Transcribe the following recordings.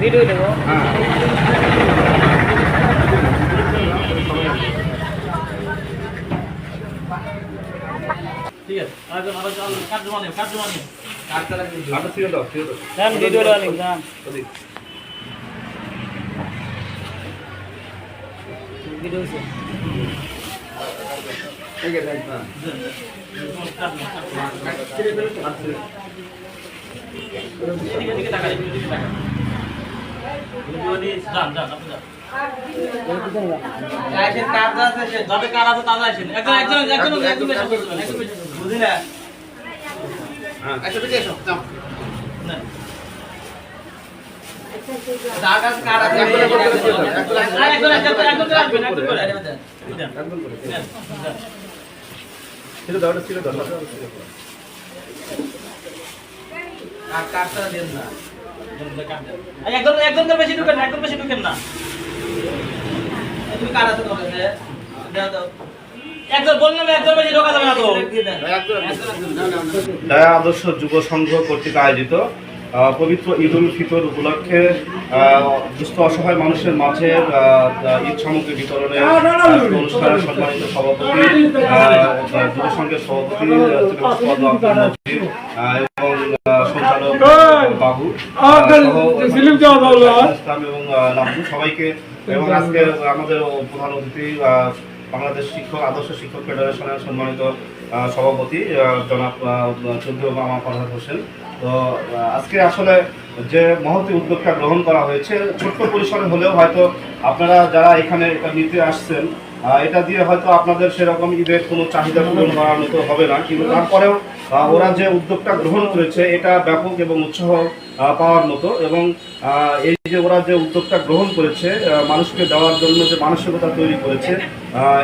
Video ঠিক আছে আরেকজন কাজ জমা নিও কাজ জমা নিও আটা ছিঁড়ে দাও ছিঁড়ে দাও যান ভিডিও দেওয়া লিখ যান ওদিক। ভিডিও হ্যাঁ। একজন একজন বেশি। বুঝলে হ্যাঁ। না আর একজন একজন একজন করে আসবেন দেন একদম দেন। দাও, দাও, দাও। বেশি ঢুকেন না, একজন বেশি ঢুকেন না। একজন বললাম একজন বেশি ঢোকা যাবে না তো। দয়া আদর্শ যুব সংঘ কর্তৃক আয়োজিত পবিত্র ঈদ উল ফিতর উপলক্ষে দুস্থ অসহায় মানুষের মাঝে ঈদ সামগ্রী বিতরণে আজকে অনুষ্ঠানের সম্মানিত সভাপতি আহ, যুব সংঘের সভাপতি এবং সঞ্চালক বাবু এবং সবাইকে এবং আজকে আমাদের প্রধান অতিথি বাংলাদেশ শিক্ষক, আদর্শ শিক্ষক ফেডারেশনের সম্মানিত সভাপতি জনাব চন্দ্র মামা ফরহাদ হোসেন। তো আজকে আসলে যে মহতি উদ্যোগটা গ্রহণ করা হয়েছে, ছোট্ট পরিসরে হলেও হয়তো আপনারা যারা এখানে এটা নিতে আসছেন এটা দিয়ে হয়তো আপনাদের সেরকম ঈদের কোনো চাহিদা পূরণ করার মতো হবে না। কিন্তু তারপরেও ওরা যে উদ্যোগটা গ্রহণ করেছে, এটা ব্যাপক এবং উৎসাহ পাওয়ার মতো এবং এই যে ওরা যে উদ্যোগটা গ্রহণ করেছে মানুষকে দেওয়ার জন্য যে মানসিকতা তৈরি করেছে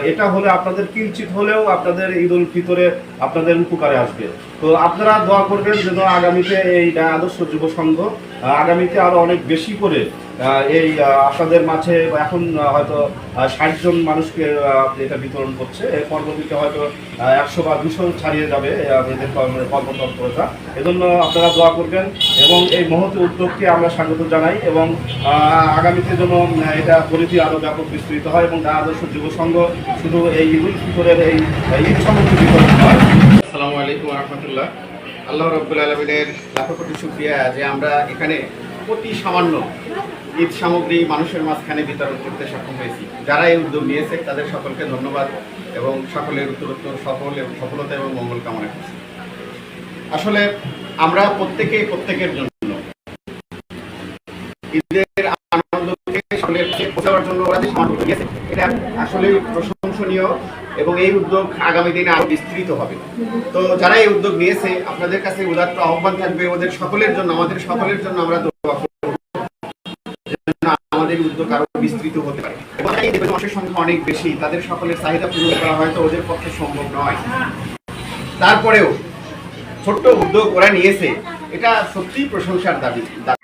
এটা হলে আপনাদের কিঞ্চিত হলেও আপনাদের ঈদ উল ফিতরে আপনাদের উপকারে আসবে। তো আপনারা দোয়া করবেন যেন আগামীতে এই আদর্শ যুব সংঘ আগামীতে আরও অনেক বেশি করে এই আপনাদের মাঝে এখন হয়তো ষাট জন মানুষকে এটা বিতরণ করছে। পরবর্তীতে হয়তো একশো বা দুশো ছাড়িয়ে যাবে এদের কর্ম- কর্মতৎপরতা। এজন্য আপনারা দোয়া করবেন। এবং এই মহৎ উদ্যোগকে আমরা স্বাগত জানাই এবং আগামীতে যেন এটা পরিধি আরও ব্যাপক বিস্তৃত হয় এবং আদর্শ যুব সংঘ শুধু এই ঈদ উল ফিতরের এই ঈদ সামগ্রী বিতরণ নয় আসসালামু আলাইকুম রহমতুল্লাহ। আল্লাহ রব্বুল আলমিনের লাখো কোটি শুক্রিয়া যে আমরা এখানে অতি সামান্য ঈদ সামগ্রী মানুষের মাঝখানে বিতরণ করতে সক্ষম হয়েছি। যারা এই উদ্যোগ নিয়েছে, তাদের সকলকে ধন্যবাদ এবং সকলের উত্তরোত্তর সফল এবং সফলতা এবং মঙ্গল কামনা করছি। আসলে আমরা প্রত্যেকে প্রত্যেকের জন্য। ঈদের আনন্দকে সকলের পৌঁছাবার জন্য ওরা যে সামান্য নিয়েছে এটা আসলে প্রশংসনীয় এবং এই উদ্যোগ আগামী দিনে আরও বিস্তৃত হবে। তো যারা এই উদ্যোগ নিয়েছে, আপনাদের কাছে উদাত্ত আহ্বান থাকবে, ওদের সকলের জন্য, আমাদের সকলের জন্য আমরা আমাদের উদ্যোগ আরও বিস্তৃত হতে পারে। এবং এই দেবের মানুষের সংখ্যা অনেক বেশি, তাদের সকলের চাহিদা পূরণ করা হয়তো ওদের পক্ষে সম্ভব নয়। তারপরেও ছোট্ট উদ্যোগ ওরা নিয়েছে এটা সত্যিই প্রশংসার দাবি দাবি।